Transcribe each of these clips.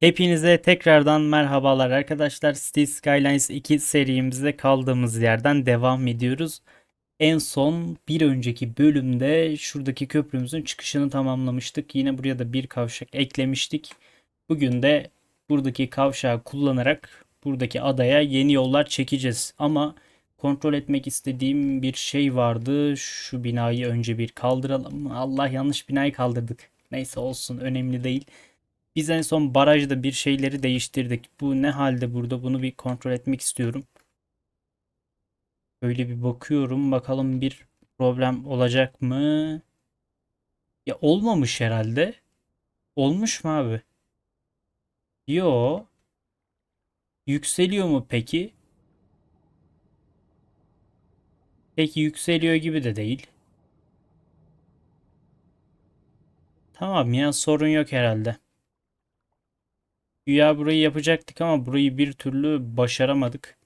Hepinize tekrardan merhabalar arkadaşlar. Cities Skylines 2 serimizde kaldığımız yerden devam ediyoruz. En son bir önceki bölümde şuradaki köprümüzün çıkışını tamamlamıştık. Yine buraya da bir kavşak eklemiştik. Bugün de buradaki kavşağı kullanarak buradaki adaya yeni yollar çekeceğiz. Ama kontrol etmek istediğim bir şey vardı. Şu binayı önce bir kaldıralım. Allah yanlış binayı kaldırdık. Neyse olsun önemli değil. Biz en son barajda bir şeyleri değiştirdik. Bu ne halde burada? Bunu bir kontrol etmek istiyorum. Böyle bir bakıyorum. Bakalım bir problem olacak mı? Ya olmamış herhalde. Olmuş mu abi? Yo. Yükseliyor mu peki? Peki yükseliyor gibi de değil. Tamam ya sorun yok herhalde. Güya burayı yapacaktık ama burayı bir türlü başaramadık.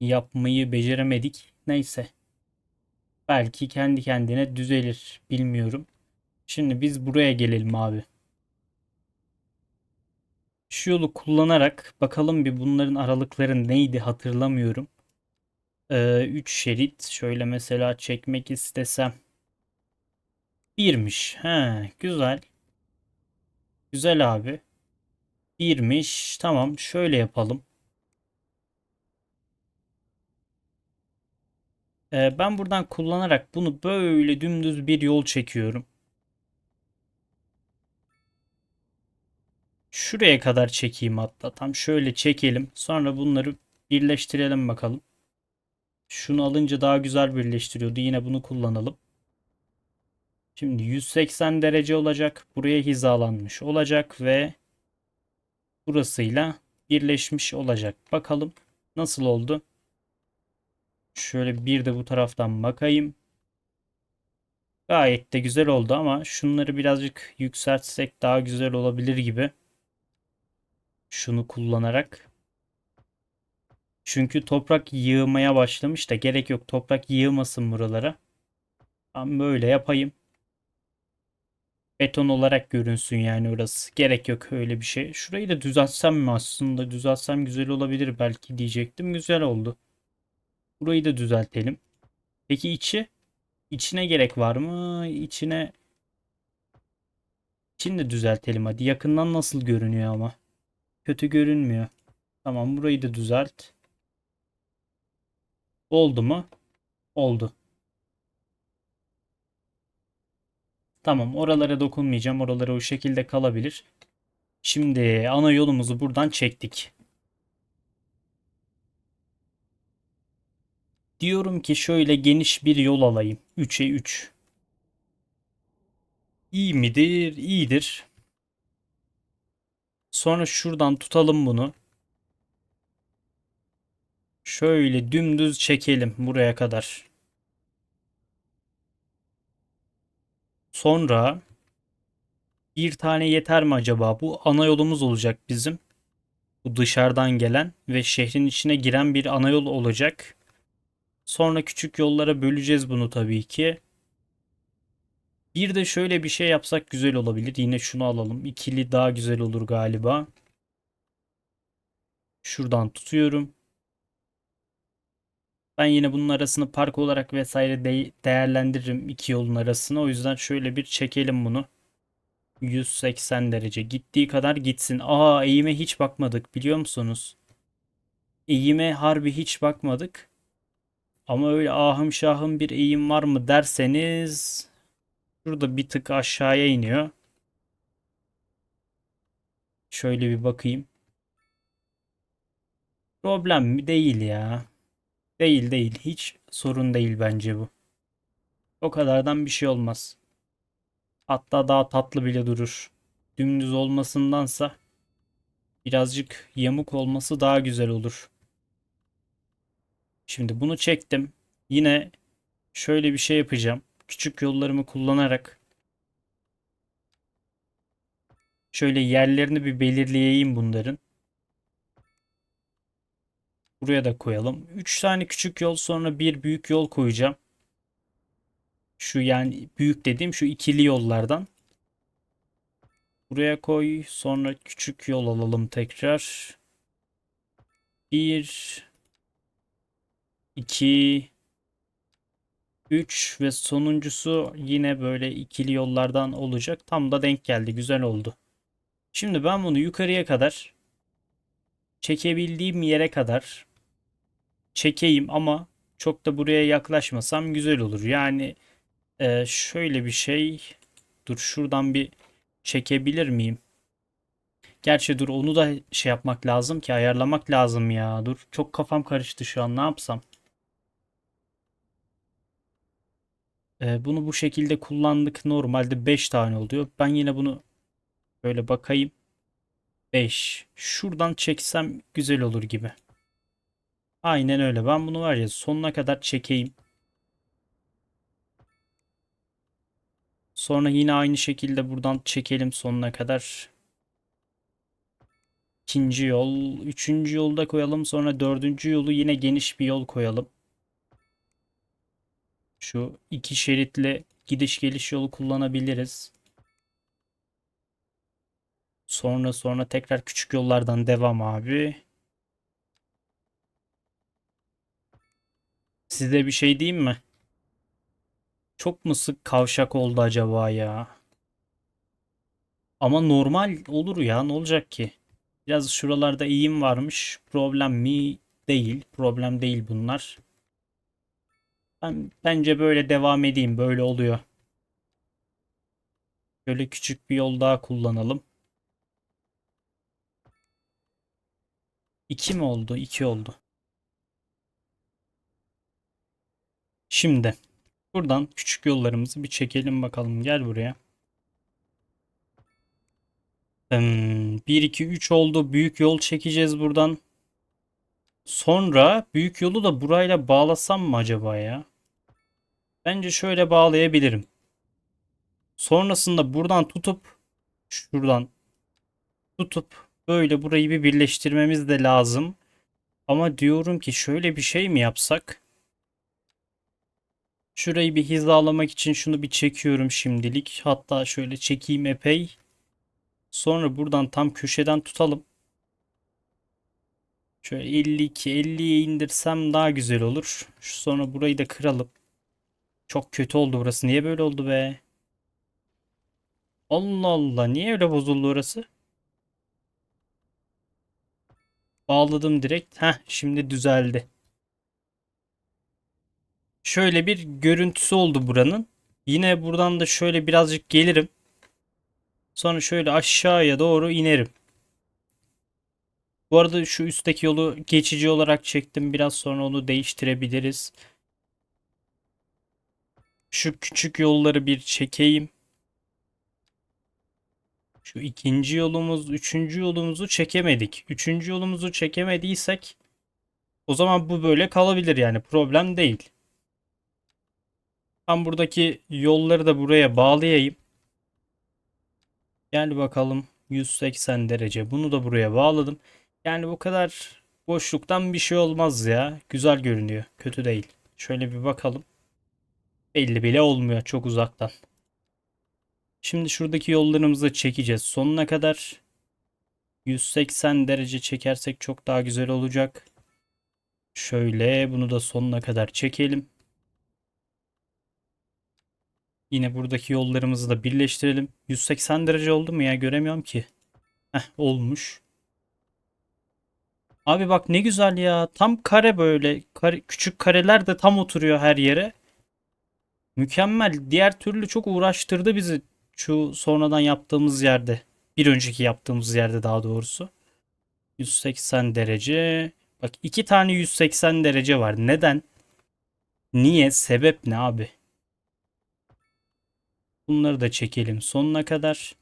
Yapmayı beceremedik. Neyse. Belki kendi kendine düzelir. Bilmiyorum. Şimdi biz buraya gelelim abi. Şu yolu kullanarak bakalım bir bunların aralıkları neydi hatırlamıyorum. 3 şerit şöyle mesela çekmek istesem. Birmiş. He, güzel. Güzel abi. Birmiş. Tamam şöyle yapalım. Ee, ben buradan kullanarak bunu böyle dümdüz bir yol çekiyorum. Şuraya kadar çekeyim hatta. Tam şöyle çekelim. Sonra bunları birleştirelim bakalım. Şunu alınca daha güzel birleştiriyordu. Yine bunu kullanalım. Şimdi 180 derece olacak. Buraya hizalanmış olacak ve burasıyla birleşmiş olacak. Bakalım nasıl oldu? Şöyle bir de bu taraftan bakayım. Gayet de güzel oldu ama şunları birazcık yükseltsek daha güzel olabilir gibi. Şunu kullanarak. Çünkü toprak yığmaya başlamış da gerek yok. Toprak yığmasın buralara. Ben böyle yapayım beton olarak görünsün yani orası. Gerek yok öyle bir şey. Şurayı da düzeltsem mi aslında? Düzeltsem güzel olabilir belki diyecektim. Güzel oldu. Burayı da düzeltelim. Peki içi? İçine gerek var mı? İçine İçini de düzeltelim hadi. Yakından nasıl görünüyor ama? Kötü görünmüyor. Tamam burayı da düzelt. Oldu mu? Oldu. Tamam oralara dokunmayacağım. Oralara o şekilde kalabilir. Şimdi ana yolumuzu buradan çektik. Diyorum ki şöyle geniş bir yol alayım. 3'e 3. İyi midir? İyidir. Sonra şuradan tutalım bunu. Şöyle dümdüz çekelim buraya kadar. Sonra bir tane yeter mi acaba? Bu ana yolumuz olacak bizim. Bu dışarıdan gelen ve şehrin içine giren bir ana yol olacak. Sonra küçük yollara böleceğiz bunu tabii ki. Bir de şöyle bir şey yapsak güzel olabilir. Yine şunu alalım. İkili daha güzel olur galiba. Şuradan tutuyorum. Ben yine bunun arasını park olarak vesaire de değerlendiririm iki yolun arasını. O yüzden şöyle bir çekelim bunu. 180 derece gittiği kadar gitsin. Aa eğime hiç bakmadık biliyor musunuz? Eğime harbi hiç bakmadık. Ama öyle ahım şahım bir eğim var mı derseniz şurada bir tık aşağıya iniyor. Şöyle bir bakayım. Problem mi değil ya. Değil değil. Hiç sorun değil bence bu. O kadardan bir şey olmaz. Hatta daha tatlı bile durur. Dümdüz olmasındansa birazcık yamuk olması daha güzel olur. Şimdi bunu çektim. Yine şöyle bir şey yapacağım. Küçük yollarımı kullanarak şöyle yerlerini bir belirleyeyim bunların. Buraya da koyalım. 3 tane küçük yol sonra bir büyük yol koyacağım. Şu yani büyük dediğim şu ikili yollardan. buraya koy. Sonra küçük yol alalım tekrar. 1 2 3 ve sonuncusu yine böyle ikili yollardan olacak. Tam da denk geldi. Güzel oldu. Şimdi ben bunu yukarıya kadar çekebildiğim yere kadar çekeyim ama çok da buraya yaklaşmasam güzel olur. Yani e, şöyle bir şey dur şuradan bir çekebilir miyim? Gerçi dur onu da şey yapmak lazım ki ayarlamak lazım ya. Dur çok kafam karıştı şu an ne yapsam? E, bunu bu şekilde kullandık. Normalde 5 tane oluyor. Ben yine bunu böyle bakayım. 5. Şuradan çeksem güzel olur gibi. Aynen öyle. Ben bunu var ya sonuna kadar çekeyim. Sonra yine aynı şekilde buradan çekelim sonuna kadar. İkinci yol, üçüncü yolu da koyalım. Sonra dördüncü yolu yine geniş bir yol koyalım. Şu iki şeritli gidiş geliş yolu kullanabiliriz. Sonra sonra tekrar küçük yollardan devam abi. Size bir şey diyeyim mi? Çok mu sık kavşak oldu acaba ya? Ama normal olur ya ne olacak ki? Biraz şuralarda eğim varmış. Problem mi? Değil. Problem değil bunlar. Ben bence böyle devam edeyim. Böyle oluyor. Böyle küçük bir yol daha kullanalım. 2 mi oldu? 2 oldu. Şimdi buradan küçük yollarımızı bir çekelim bakalım. Gel buraya. 1 2 3 oldu. Büyük yol çekeceğiz buradan. Sonra büyük yolu da burayla bağlasam mı acaba ya? Bence şöyle bağlayabilirim. Sonrasında buradan tutup şuradan tutup böyle burayı bir birleştirmemiz de lazım. Ama diyorum ki şöyle bir şey mi yapsak? Şurayı bir hizalamak için şunu bir çekiyorum şimdilik. Hatta şöyle çekeyim epey. Sonra buradan tam köşeden tutalım. Şöyle 52 50'ye indirsem daha güzel olur. Şu sonra burayı da kıralım. Çok kötü oldu burası. Niye böyle oldu be? Allah Allah. Niye öyle bozuldu orası? Bağladım direkt. Heh şimdi düzeldi. Şöyle bir görüntüsü oldu buranın. Yine buradan da şöyle birazcık gelirim. Sonra şöyle aşağıya doğru inerim. Bu arada şu üstteki yolu geçici olarak çektim. Biraz sonra onu değiştirebiliriz. Şu küçük yolları bir çekeyim. Şu ikinci yolumuz, üçüncü yolumuzu çekemedik. Üçüncü yolumuzu çekemediysek o zaman bu böyle kalabilir yani problem değil. Ben buradaki yolları da buraya bağlayayım. Gel bakalım 180 derece. Bunu da buraya bağladım. Yani bu kadar boşluktan bir şey olmaz ya. Güzel görünüyor. Kötü değil. Şöyle bir bakalım. Belli bile olmuyor çok uzaktan. Şimdi şuradaki yollarımızı çekeceğiz. Sonuna kadar 180 derece çekersek çok daha güzel olacak. Şöyle bunu da sonuna kadar çekelim. Yine buradaki yollarımızı da birleştirelim. 180 derece oldu mu ya göremiyorum ki. Heh olmuş. Abi bak ne güzel ya. Tam kare böyle. Kare, küçük kareler de tam oturuyor her yere. Mükemmel. Diğer türlü çok uğraştırdı bizi şu sonradan yaptığımız yerde. Bir önceki yaptığımız yerde daha doğrusu. 180 derece. Bak iki tane 180 derece var. Neden? Niye? Sebep ne abi? Bunları da çekelim sonuna kadar.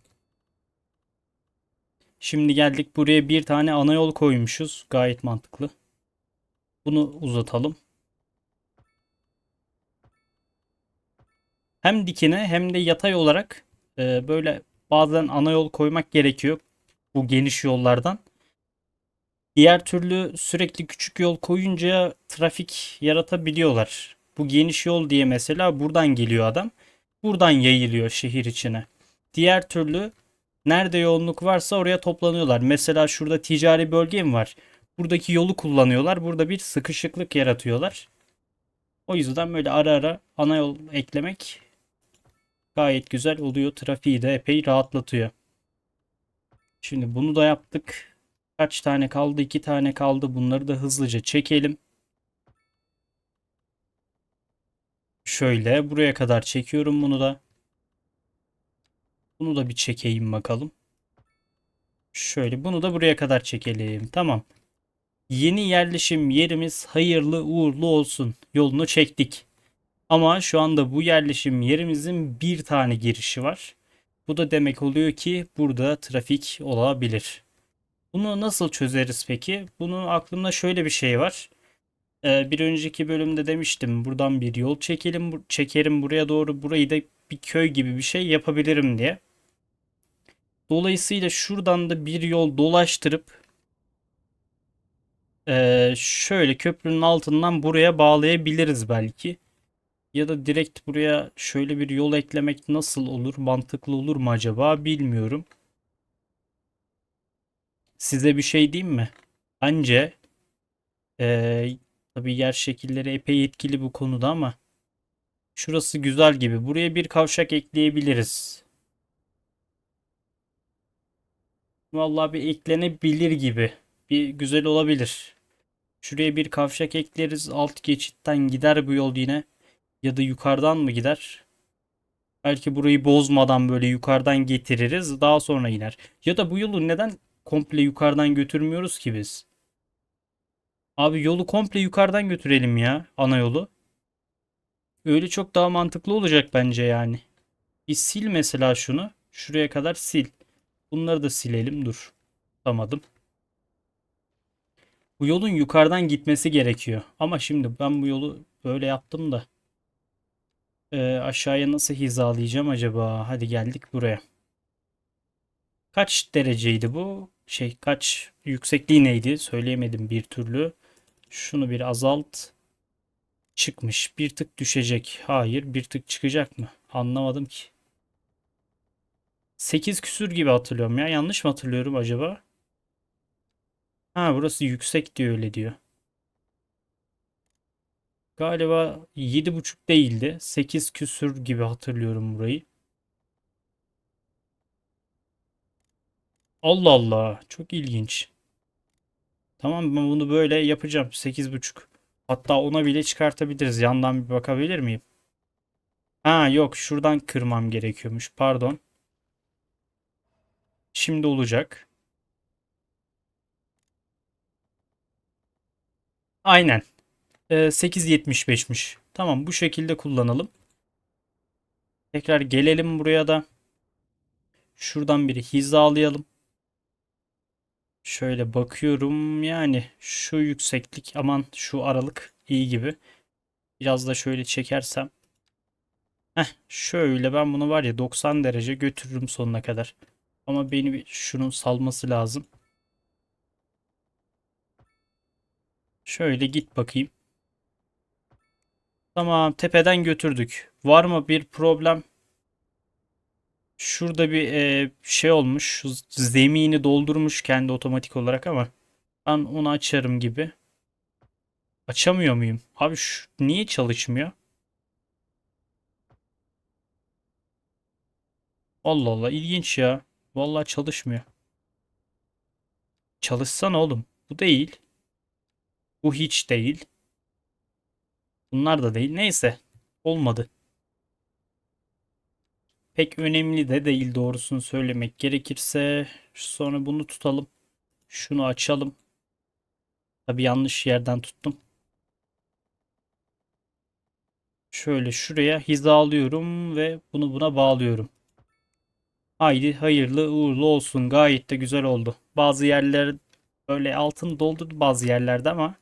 Şimdi geldik buraya bir tane ana yol koymuşuz. Gayet mantıklı. Bunu uzatalım. Hem dikine hem de yatay olarak e, böyle bazen ana yol koymak gerekiyor. Bu geniş yollardan. Diğer türlü sürekli küçük yol koyunca trafik yaratabiliyorlar. Bu geniş yol diye mesela buradan geliyor adam. Buradan yayılıyor şehir içine. Diğer türlü Nerede yoğunluk varsa oraya toplanıyorlar. Mesela şurada ticari bölge mi var? Buradaki yolu kullanıyorlar. Burada bir sıkışıklık yaratıyorlar. O yüzden böyle ara ara ana yol eklemek gayet güzel oluyor. Trafiği de epey rahatlatıyor. Şimdi bunu da yaptık. Kaç tane kaldı? İki tane kaldı. Bunları da hızlıca çekelim. Şöyle buraya kadar çekiyorum bunu da. Bunu da bir çekeyim bakalım. Şöyle bunu da buraya kadar çekelim. Tamam. Yeni yerleşim yerimiz hayırlı uğurlu olsun. Yolunu çektik. Ama şu anda bu yerleşim yerimizin bir tane girişi var. Bu da demek oluyor ki burada trafik olabilir. Bunu nasıl çözeriz peki? Bunun aklımda şöyle bir şey var. Ee, bir önceki bölümde demiştim buradan bir yol çekelim, çekerim buraya doğru burayı da bir köy gibi bir şey yapabilirim diye. Dolayısıyla şuradan da bir yol dolaştırıp ee, şöyle köprünün altından buraya bağlayabiliriz belki. Ya da direkt buraya şöyle bir yol eklemek nasıl olur? Mantıklı olur mu acaba? Bilmiyorum. Size bir şey diyeyim mi? Bence ee, tabii yer şekilleri epey etkili bu konuda ama şurası güzel gibi. Buraya bir kavşak ekleyebiliriz. Vallahi bir eklenebilir gibi. Bir güzel olabilir. Şuraya bir kavşak ekleriz. Alt geçitten gider bu yol yine. Ya da yukarıdan mı gider? Belki burayı bozmadan böyle yukarıdan getiririz. Daha sonra iner. Ya da bu yolu neden komple yukarıdan götürmüyoruz ki biz? Abi yolu komple yukarıdan götürelim ya. Ana yolu. Öyle çok daha mantıklı olacak bence yani. Bir sil mesela şunu. Şuraya kadar sil. Bunları da silelim. Dur. Tutamadım. Bu yolun yukarıdan gitmesi gerekiyor. Ama şimdi ben bu yolu böyle yaptım da. Ee, aşağıya nasıl hizalayacağım acaba? Hadi geldik buraya. Kaç dereceydi bu? Şey kaç yüksekliği neydi? Söyleyemedim bir türlü. Şunu bir azalt. Çıkmış. Bir tık düşecek. Hayır bir tık çıkacak mı? Anlamadım ki. 8 küsür gibi hatırlıyorum ya. Yanlış mı hatırlıyorum acaba? Ha burası yüksek diyor öyle diyor. Galiba 7.5 değildi. 8 küsür gibi hatırlıyorum burayı. Allah Allah. Çok ilginç. Tamam ben bunu böyle yapacağım. 8.5. Hatta ona bile çıkartabiliriz. Yandan bir bakabilir miyim? Ha yok şuradan kırmam gerekiyormuş. Pardon. Şimdi olacak. Aynen. Ee, 8.75'miş. Tamam bu şekilde kullanalım. Tekrar gelelim buraya da. Şuradan bir hizalayalım. Şöyle bakıyorum yani şu yükseklik aman şu aralık iyi gibi. Biraz da şöyle çekersem. Heh şöyle ben bunu var ya 90 derece götürürüm sonuna kadar. Ama beni bir şunun salması lazım. Şöyle git bakayım. Tamam tepeden götürdük. Var mı bir problem? Şurada bir e, şey olmuş. Zemini doldurmuş kendi otomatik olarak ama ben onu açarım gibi. Açamıyor muyum? Abi şu, niye çalışmıyor? Allah Allah ilginç ya. Vallahi çalışmıyor. Çalışsana oğlum. Bu değil. Bu hiç değil. Bunlar da değil. Neyse. Olmadı. Pek önemli de değil doğrusunu söylemek gerekirse. Sonra bunu tutalım. Şunu açalım. Tabi yanlış yerden tuttum. Şöyle şuraya hizalıyorum ve bunu buna bağlıyorum. Haydi hayırlı uğurlu olsun. Gayet de güzel oldu. Bazı yerler böyle altın doldurdu bazı yerlerde ama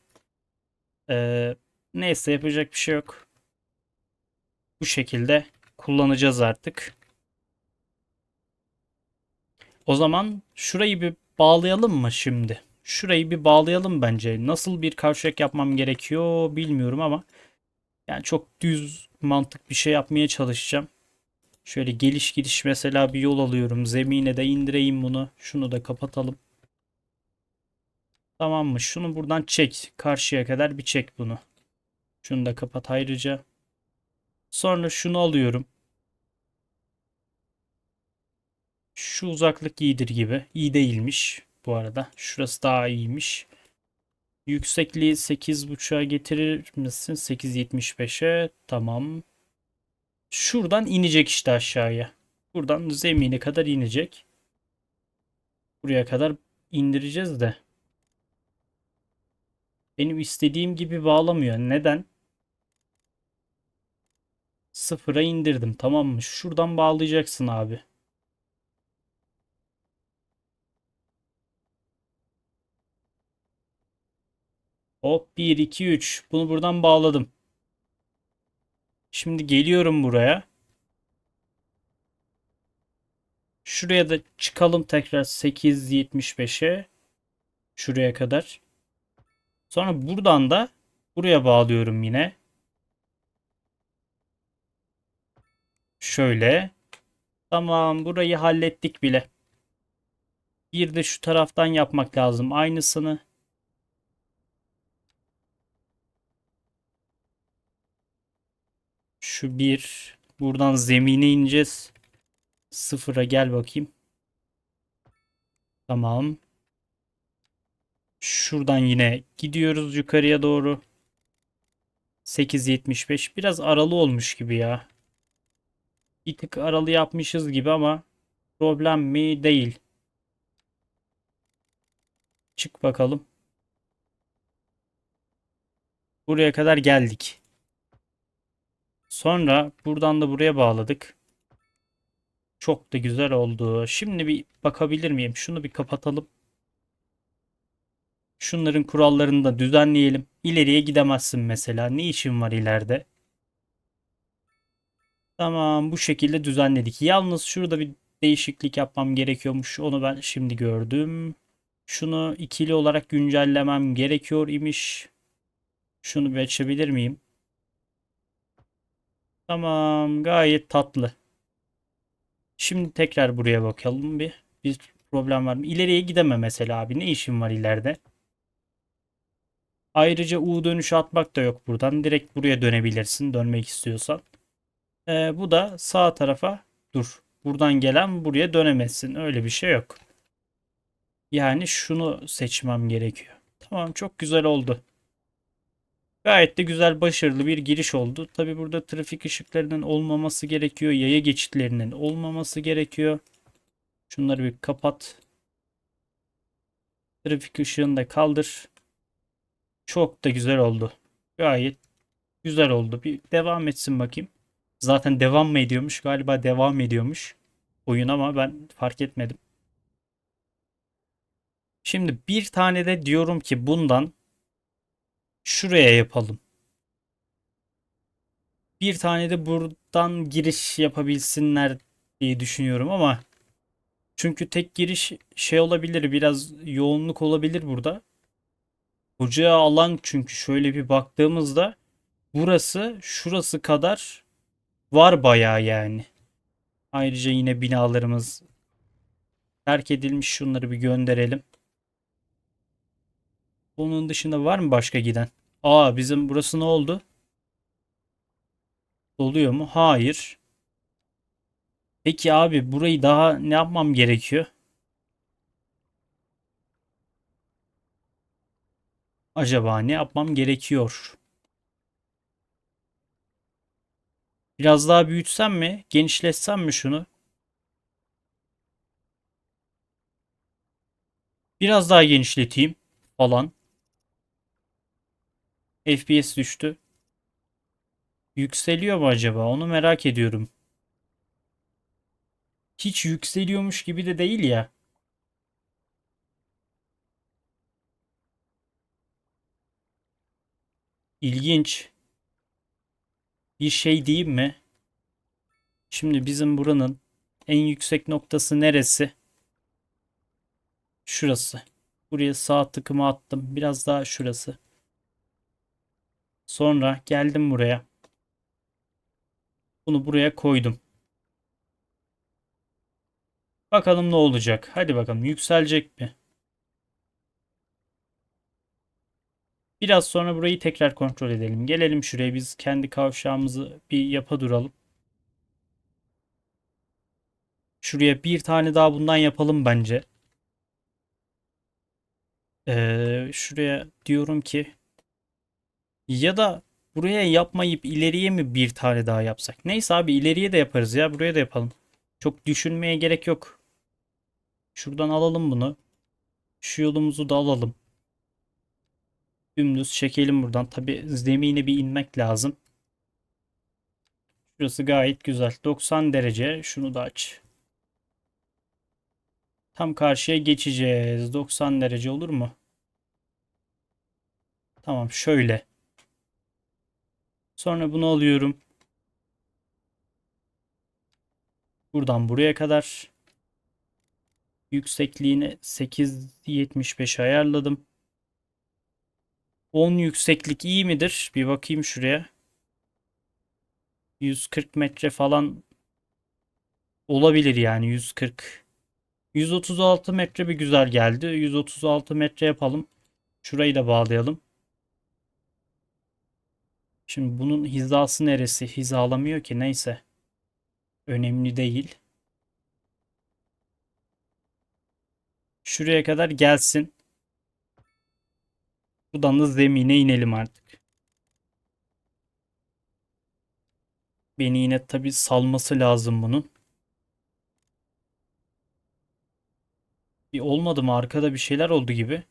ee, neyse yapacak bir şey yok. Bu şekilde kullanacağız artık. O zaman şurayı bir bağlayalım mı şimdi? Şurayı bir bağlayalım bence. Nasıl bir kavşak yapmam gerekiyor bilmiyorum ama yani çok düz mantık bir şey yapmaya çalışacağım. Şöyle geliş gidiş mesela bir yol alıyorum. Zemine de indireyim bunu. Şunu da kapatalım. Tamam mı? Şunu buradan çek. Karşıya kadar bir çek bunu. Şunu da kapat ayrıca. Sonra şunu alıyorum. Şu uzaklık iyidir gibi. İyi değilmiş bu arada. Şurası daha iyiymiş. Yüksekliği 8.5'a getirir misin? 8.75'e. Tamam. Şuradan inecek işte aşağıya. Buradan zemine kadar inecek. Buraya kadar indireceğiz de. Benim istediğim gibi bağlamıyor. Neden? Sıfıra indirdim. Tamam mı? Şuradan bağlayacaksın abi. Hop 1 2 3. Bunu buradan bağladım. Şimdi geliyorum buraya. Şuraya da çıkalım tekrar 8.75'e. Şuraya kadar. Sonra buradan da buraya bağlıyorum yine. Şöyle. Tamam burayı hallettik bile. Bir de şu taraftan yapmak lazım aynısını. Şu bir. Buradan zemine ineceğiz. Sıfıra gel bakayım. Tamam. Şuradan yine gidiyoruz yukarıya doğru. 8.75 biraz aralı olmuş gibi ya. Bir tık aralı yapmışız gibi ama problem mi değil. Çık bakalım. Buraya kadar geldik. Sonra buradan da buraya bağladık. Çok da güzel oldu. Şimdi bir bakabilir miyim? Şunu bir kapatalım. Şunların kurallarını da düzenleyelim. İleriye gidemezsin mesela. Ne işin var ileride? Tamam bu şekilde düzenledik. Yalnız şurada bir değişiklik yapmam gerekiyormuş. Onu ben şimdi gördüm. Şunu ikili olarak güncellemem gerekiyor imiş. Şunu bir açabilir miyim? Tamam gayet tatlı. Şimdi tekrar buraya bakalım bir. Bir problem var mı? İleriye gideme mesela abi. Ne işin var ileride? Ayrıca U dönüşü atmak da yok buradan. Direkt buraya dönebilirsin dönmek istiyorsan. Ee, bu da sağ tarafa dur. Buradan gelen buraya dönemezsin. Öyle bir şey yok. Yani şunu seçmem gerekiyor. Tamam çok güzel oldu. Gayet de güzel başarılı bir giriş oldu. Tabi burada trafik ışıklarının olmaması gerekiyor. Yaya geçitlerinin olmaması gerekiyor. Şunları bir kapat. Trafik ışığını da kaldır. Çok da güzel oldu. Gayet güzel oldu. Bir devam etsin bakayım. Zaten devam mı ediyormuş? Galiba devam ediyormuş oyun ama ben fark etmedim. Şimdi bir tane de diyorum ki bundan şuraya yapalım. Bir tane de buradan giriş yapabilsinler diye düşünüyorum ama çünkü tek giriş şey olabilir biraz yoğunluk olabilir burada. Koca alan çünkü şöyle bir baktığımızda burası şurası kadar var bayağı yani. Ayrıca yine binalarımız terk edilmiş. Şunları bir gönderelim. Bunun dışında var mı başka giden? Aa bizim burası ne oldu? Doluyor mu? Hayır. Peki abi burayı daha ne yapmam gerekiyor? Acaba ne yapmam gerekiyor? Biraz daha büyütsem mi? Genişletsem mi şunu? Biraz daha genişleteyim falan. FPS düştü. Yükseliyor mu acaba? Onu merak ediyorum. Hiç yükseliyormuş gibi de değil ya. İlginç. Bir şey diyeyim mi? Şimdi bizim buranın en yüksek noktası neresi? Şurası. Buraya sağ tıkımı attım. Biraz daha şurası. Sonra geldim buraya. Bunu buraya koydum. Bakalım ne olacak. Hadi bakalım yükselecek mi? Biraz sonra burayı tekrar kontrol edelim. Gelelim şuraya biz kendi kavşağımızı bir yapa duralım. Şuraya bir tane daha bundan yapalım bence. Ee, şuraya diyorum ki ya da buraya yapmayıp ileriye mi bir tane daha yapsak? Neyse abi ileriye de yaparız ya. Buraya da yapalım. Çok düşünmeye gerek yok. Şuradan alalım bunu. Şu yolumuzu da alalım. Dümdüz çekelim buradan. Tabi zemine bir inmek lazım. Şurası gayet güzel. 90 derece. Şunu da aç. Tam karşıya geçeceğiz. 90 derece olur mu? Tamam şöyle. Sonra bunu alıyorum. Buradan buraya kadar yüksekliğini 8.75 ayarladım. 10 yükseklik iyi midir? Bir bakayım şuraya. 140 metre falan olabilir yani 140. 136 metre bir güzel geldi. 136 metre yapalım. Şurayı da bağlayalım. Şimdi bunun hizası neresi? Hizalamıyor ki neyse. Önemli değil. Şuraya kadar gelsin. Buradan da zemine inelim artık. Beni yine tabi salması lazım bunun. Bir olmadı mı? Arkada bir şeyler oldu gibi.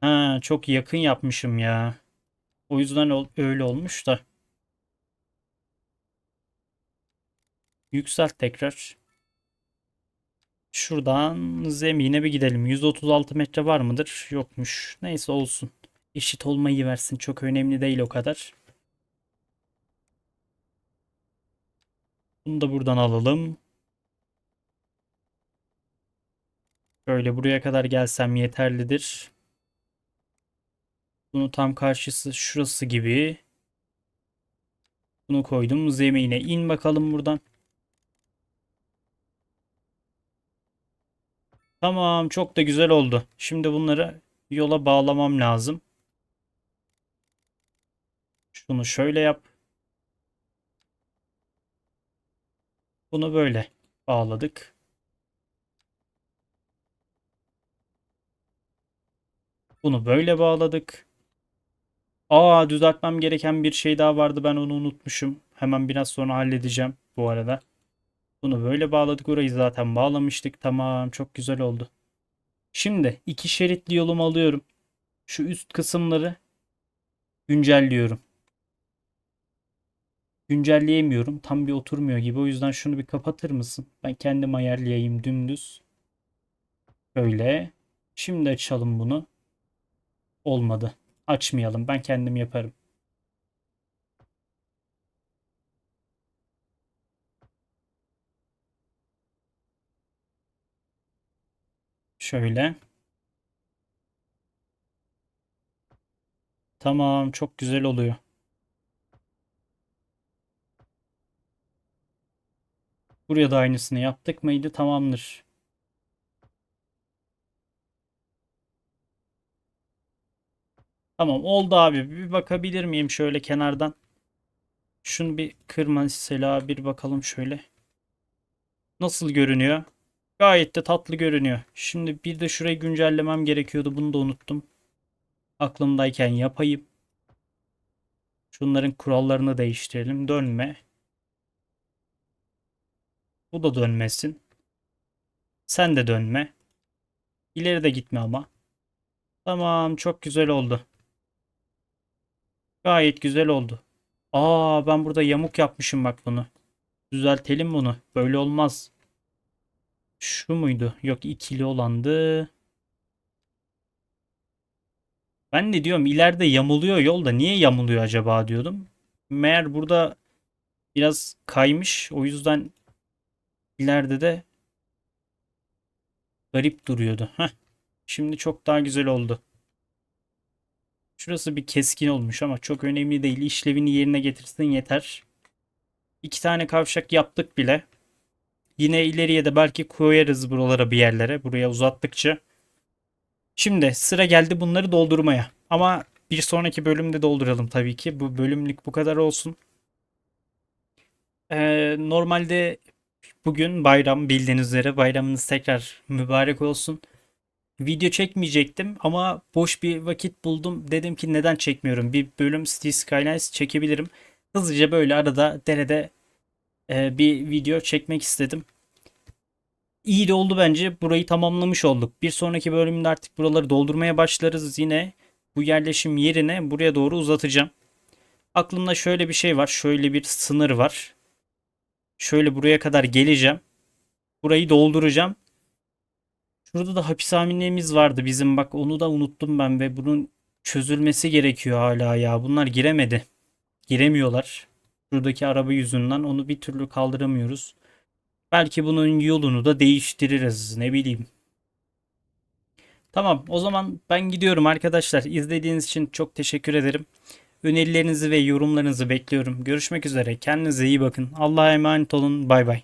Ha, çok yakın yapmışım ya. O yüzden öyle olmuş da. Yükselt tekrar. Şuradan zemine bir gidelim. 136 metre var mıdır? Yokmuş. Neyse olsun. Eşit olmayı versin. Çok önemli değil o kadar. Bunu da buradan alalım. Böyle buraya kadar gelsem yeterlidir. Bunu tam karşısı şurası gibi. Bunu koydum. Zemine in bakalım buradan. Tamam çok da güzel oldu. Şimdi bunları yola bağlamam lazım. Şunu şöyle yap. Bunu böyle bağladık. Bunu böyle bağladık. Aa düzeltmem gereken bir şey daha vardı. Ben onu unutmuşum. Hemen biraz sonra halledeceğim bu arada. Bunu böyle bağladık. Orayı zaten bağlamıştık. Tamam çok güzel oldu. Şimdi iki şeritli yolumu alıyorum. Şu üst kısımları güncelliyorum. Güncelleyemiyorum. Tam bir oturmuyor gibi. O yüzden şunu bir kapatır mısın? Ben kendim ayarlayayım dümdüz. Böyle. Şimdi açalım bunu. Olmadı. Açmayalım. Ben kendim yaparım. Şöyle. Tamam, çok güzel oluyor. Buraya da aynısını yaptık mıydı? Tamamdır. Tamam oldu abi. Bir bakabilir miyim şöyle kenardan? Şunu bir kırma mesela bir bakalım şöyle. Nasıl görünüyor? Gayet de tatlı görünüyor. Şimdi bir de şurayı güncellemem gerekiyordu. Bunu da unuttum. Aklımdayken yapayım. Şunların kurallarını değiştirelim. Dönme. Bu da dönmesin. Sen de dönme. İleri de gitme ama. Tamam çok güzel oldu. Gayet güzel oldu. Aa ben burada yamuk yapmışım bak bunu. Düzeltelim bunu. Böyle olmaz. Şu muydu? Yok ikili olandı. Ben de diyorum ileride yamuluyor yolda. Niye yamuluyor acaba diyordum. Meğer burada biraz kaymış. O yüzden ileride de garip duruyordu. Heh. Şimdi çok daha güzel oldu. Şurası bir keskin olmuş ama çok önemli değil. İşlevini yerine getirsin yeter. İki tane kavşak yaptık bile. Yine ileriye de belki koyarız buralara bir yerlere. Buraya uzattıkça. Şimdi sıra geldi bunları doldurmaya. Ama bir sonraki bölümde dolduralım tabii ki. Bu bölümlük bu kadar olsun. Ee, normalde bugün bayram bildiğiniz üzere bayramınız tekrar mübarek olsun. Video çekmeyecektim ama boş bir vakit buldum. Dedim ki neden çekmiyorum? Bir bölüm Cities Skylines çekebilirim. Hızlıca böyle arada derede e, bir video çekmek istedim. İyi de oldu bence. Burayı tamamlamış olduk. Bir sonraki bölümde artık buraları doldurmaya başlarız. Yine bu yerleşim yerine buraya doğru uzatacağım. Aklımda şöyle bir şey var. Şöyle bir sınır var. Şöyle buraya kadar geleceğim. Burayı dolduracağım. Şurada da hapishanemiz vardı bizim bak onu da unuttum ben ve bunun çözülmesi gerekiyor hala ya. Bunlar giremedi. Giremiyorlar. Şuradaki araba yüzünden onu bir türlü kaldıramıyoruz. Belki bunun yolunu da değiştiririz ne bileyim. Tamam o zaman ben gidiyorum arkadaşlar. İzlediğiniz için çok teşekkür ederim. Önerilerinizi ve yorumlarınızı bekliyorum. Görüşmek üzere. Kendinize iyi bakın. Allah'a emanet olun. Bay bay.